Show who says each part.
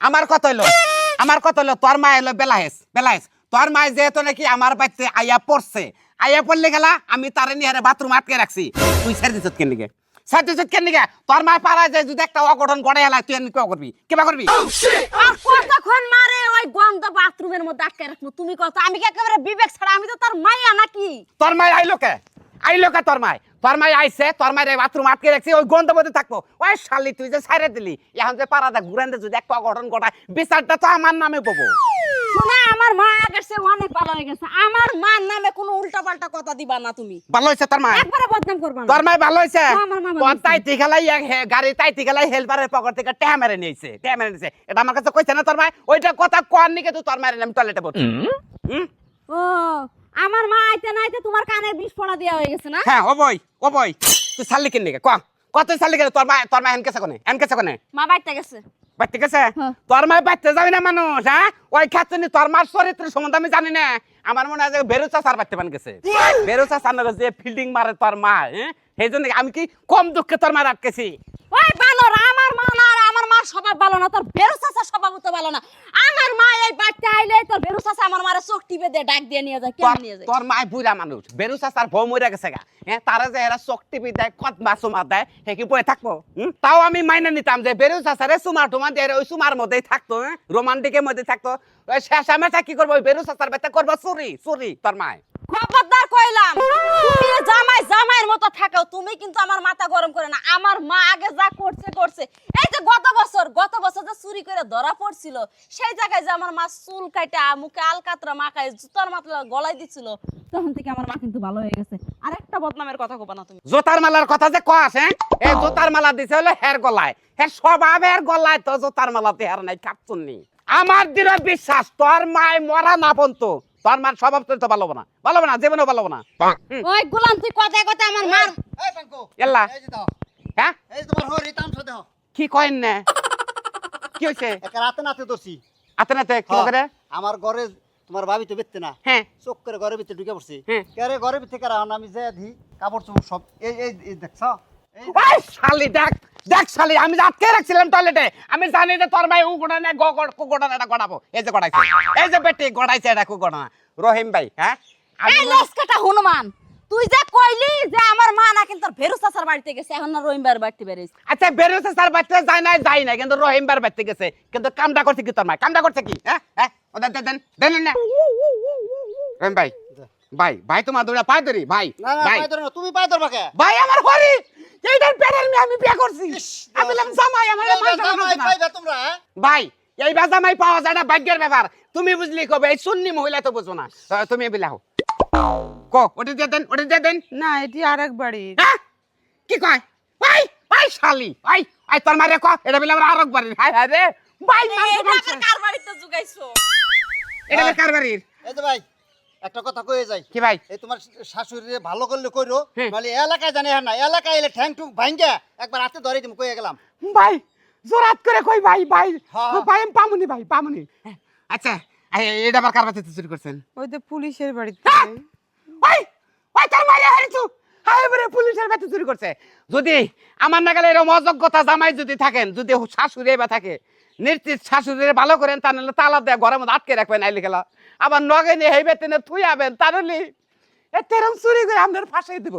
Speaker 1: আমার কত হইল? আমার কত হইল? তোর মা এলো বেলাহেস বেলাহেস তোর মা যেহেতু নাকি আমার বাড়িতে আইয়া পড়ছে আইয়া পড়লে গেলা আমি তারে নিয়ে বাথরুম আটকে রাখছি। তুই ছেড়ে দিছত কেন লিগে? ছেড়ে দিছত কেন লিগে? তোর মা পাড়া যায় যদি একটা অঘটন গড়ে হেলা তুই কি করবি? কিবা করবি
Speaker 2: আর কতক্ষণ মারে ওই গন্ধ বাথরুমের মধ্যে আটকে রাখব? তুমি কত? আমি কি একেবারে বিবেক ছাড়া? আমি তো তার মাইয়া নাকি?
Speaker 1: তোর মাই আইলো কে? আইলো কে তোর মাই তোর মাই আইছে তোর মায়ের বাথরুম আটকে রাখছি ওই গন্ধ মধ্যে থাকব। ওই শালি তুই যে ছাইরে দিলি। এখন যে পাড়াটা ঘুরান যদি একটা অঘটন ঘটায় বিচারটা তো আমার নামে পাবো
Speaker 2: শোনা আমার মা আগের সে অনেক ভালো হয়ে গেছে। আমার মার নামে কোনো উল্টা পাল্টা কথা দিবা না তুমি।
Speaker 1: ভালো হয়েছে তোর মা
Speaker 2: একবারে বদনাম করবা
Speaker 1: তোর
Speaker 2: মা ভালো হয়েছে।
Speaker 1: তাইতি খেলাই গাড়ি তাইতি খেলাই হেল্পারের পকেট থেকে টেহা মেরে নিয়েছে টেহা মেরে নিয়েছে। এটা আমার কাছে কইছে না তোর মাই ওইটা কথা কর নিকে তুই তোর মায়ের আমি টয়লেটে পড়ছি হুম?
Speaker 2: ও আমার মা আইতে না আইতে তোমার কানে বিষ পড়া দেওয়া হয়ে গেছে না?
Speaker 1: হ্যাঁ ও বই ও বই। তুই ছাড়লি কিন নিকে ক? কত ছাড়লি কেন তোর মা তোর মা এন কেসে কোনে? এন কেসে কোনে?
Speaker 2: মা বাইতে গেছে।
Speaker 1: বাড়তে গেছে?
Speaker 2: হ্যাঁ।
Speaker 1: তোর মায় বাড়তে যাবি না মানুষ হ্যাঁ? ওই খাচ্ছনি তোর মার চরিত্র সম্বন্ধে আমি জানি না। আমার মনে হয় যে বেরু চাষার বাড়তে পান গেছে। বেরু চাষার নগর যে ফিল্ডিং মারে তোর মা হ্যাঁ? সেই জন্য আমি কি কম দুঃখে তোর মার আটকেছি
Speaker 2: ওই বানর আমার মা না আর আমার মার স্বভাব ভালো না তোর বেরু চাচা স্বভাব তো ভালো না আমার মা এই বাড়িতে আইলে তোর বেরু চাচা আমার মারে চোখ টিপে দিয়ে ডাক দিয়ে নিয়ে যায় কেন নিয়ে যায়?
Speaker 1: তোর মায় বুড়া মানুষ। বেরু চাষার বউ মরে গেছে গা। হ্যাঁ তারা যে এরা চোখ টিপি দেয় কত বা চুমা দেয় সে কি বয়ে থাকব? তাও আমি মাইনে নিতাম যে বেরু টুমা দিয়ে ওই চুমার মধ্যেই থাকতো হ্যাঁ? রোমান্টিকের মধ্যে থাকতো। শেষা কি করব? বেরু বেতে করব চুরি চুরি তোর মায়
Speaker 2: খবরদার কইলাম তুমি জামাই জামাইয়ের মতো থাকো তুমি কিন্তু আমার মাথা গরম করে না। আমার মা আগে যা করছে বছর যে চুরি করে ধরা পড়ছিল। সেই জায়গায় যে আমার মা চুল কাটা মুখে আলকাতরা মাখায় জুতার মাতলা গলায় দিছিল তখন থেকে আমার মা কিন্তু ভালো হয়ে গেছে। আর একটা বদনামের কথা কবা না তুমি।
Speaker 1: জোতার মালার কথা যে কস হ্যাঁ? এই জোতার মালা দিছে হলো হের গলায়। হ্যাঁ স্বভাব হের গলায় তো জোতার মালাতে হের নাই কাপচুন্নি আমার দৃঢ় বিশ্বাস তোর মায় মরা না পন্ত তোর মার স্বভাব তো ভালো না। ভালো না জীবনও ভালো না।
Speaker 2: ওই গোলাম তুই কথায় কথায় আমার মার।
Speaker 3: এই পাঙ্কু
Speaker 1: এল্লা।
Speaker 3: এই যে দাও।
Speaker 1: হ্যাঁ?
Speaker 3: এই তোমার হরি তামসা দাও
Speaker 1: কি কয়েন না? কি হয়েছে
Speaker 3: একা রাতে নাতে দোষী
Speaker 1: আতে নাতে? কি করে?
Speaker 3: আমার ঘরে তোমার ভাবি তো বেচতে না।
Speaker 1: হ্যাঁ।
Speaker 3: চোখ করে ঘরের ভিতরে ঢুকে পড়ছি।
Speaker 1: হ্যাঁ।
Speaker 3: কেরে ঘরের ভিতরে কারণ আমি যে দি কাপড় চোপড় সব এই এই দেখছ? এই
Speaker 1: শালি দেখ দেখ শালি আমি আটকে রাখছিলাম টয়লেটে আমি জানি যে তোর ভাই উ গোড়া না গ গোড়া এটা গড়াবো। এই যে গড়াইছে। এই যে বেটি গড়াইছে এটা কু গড়া। রহিম ভাই হ্যাঁ? আমি
Speaker 2: এই লস্কাটা হনুমান। তুই যে কইলি যে আমার মা না কিন্তু ভেরু চাচার বাড়িতে গেছে এখন না রহিমবার বাড়িতে বেরিয়েছে
Speaker 1: আচ্ছা বেরোছে স্যার বাচ্চা যায় না যায় না কিন্তু রহিমবার বাচ্চা গেছে। কিন্তু কামটা করছে কি তোর মা? কামটা করছে কি? হ্যাঁ? হ্যাঁ? ও দেন দেন না। রহিম ভাই ভাই ভাই তোমার দুটা পায় ধরি ভাই
Speaker 3: না না
Speaker 1: ভাই।
Speaker 3: পাই না তুমি পাই ধরবা কে?
Speaker 1: ভাই আমার হরি এইটার পেটের মেয়ে আমি বিয়ে করছি। আমি বললাম জামাই আমার
Speaker 3: জামাই। পাইবা তোমরা হ্যাঁ?
Speaker 1: ভাই এই বাজামাই পাওয়া যায় না ভাগ্যের ব্যাপার। তুমি বুঝলি কবে? এই সুন্নি মহিলা তো বুঝো না। তুমি বিলাও ক ওটা দিয়ে দেন ওটা দিয়ে দেন
Speaker 4: না এটি আরেক বাড়ির
Speaker 1: হ্যাঁ? কি কয়? ভাই ভাই শালি ভাই আই তোর মারে ক এটা বলে আমরা আরক বাড়ির হায়? হায় রে ভাই
Speaker 2: কার বাড়িতে জুগাইছো?
Speaker 1: এটা কার বাড়ির?
Speaker 3: এই যে ভাই একটা কথা কয়ে যাই।
Speaker 1: কি ভাই?
Speaker 3: এই তোমার শাশুড়ি ভালো করলে কইরো। নাহলে এলাকায় জানে হ্যাঁ না এলাকায় এলে ঠ্যাং টুং ভাঙ্গা একবার হাতে ধরে দিম কয়ে গেলাম।
Speaker 1: ভাই জোরাত করে কই ভাই ভাই?
Speaker 3: হ্যাঁ।
Speaker 1: ভাই পামুনি ভাই পামুনি। আচ্ছা এটা আবার কার বাড়িতে চুরি করছেন?
Speaker 4: ওই তো পুলিশের বাড়িতে।
Speaker 1: হ্যাঁ? ওই ওই তোর মারে হারিছু হাই বরে পুলিশের বেতে চুরি করছে। যদি আমার নাগালে এরকম অযোগ্যতা জামাই যদি থাকেন যদি শাশুড়ি বা থাকে নিশ্চিত শাশুড়ি ভালো করেন তা নাহলে তালা দেয় ঘরের মধ্যে আটকে রাখবেন আইলে খেলা আবার নগে নিয়ে হেই বেতেনে থুই আবেন তাহলে এ তেরম চুরি করে আমাদের ফাঁসাই দিব।